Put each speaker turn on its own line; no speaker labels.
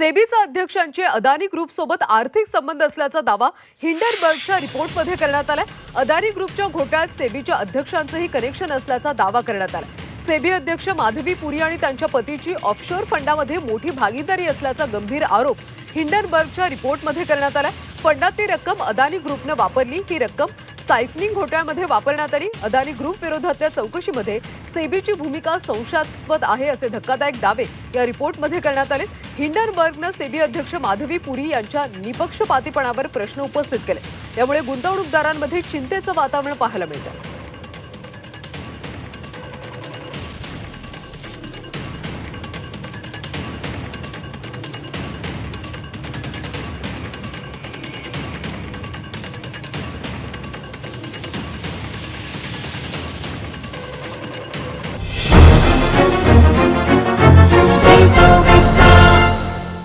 सेबीचा अध्यक्षांचे Adani group सोबत आर्थिक संबंध असल्याचा दावा हिंडरबर्गच्या रिपोर्टमध्ये करण्यात आलाय. अदानी ग्रुपच्या घोटाळ्यात सेबीच्या अध्यक्षांचंही कनेक्शन असल्याचा दावा करण्यात आला सेबी अध्यक्ष माधवी पुरी आणि त्यांच्या पतीची ऑफशोअर फंडामध्ये मोठी भागीदारी असल्याचा गंभीर आरोप हिंडनबर्गच्या रिपोर्टमध्ये करण्यात आलाय. फंडातली रक्कम अदानी ग्रुपनं वापरली. ही रक्कम सायफनिंग घोटाळ्यामध्ये वापरण्यात आली. अदानी ग्रुप विरोधातल्या चौकशीमध्ये सेबीची भूमिका संशयास्पद आहे असे धक्कादायक दावे या रिपोर्टमध्ये करण्यात आले हिंडनबर्गनं सेबी अध्यक्ष माधवी पुरी यांच्या निपक्षपातीपणावर प्रश्न उपस्थित केले. त्यामुळे गुंतवणूकदारांमध्ये चिंतेचं वातावरण पाहायला मिळतं.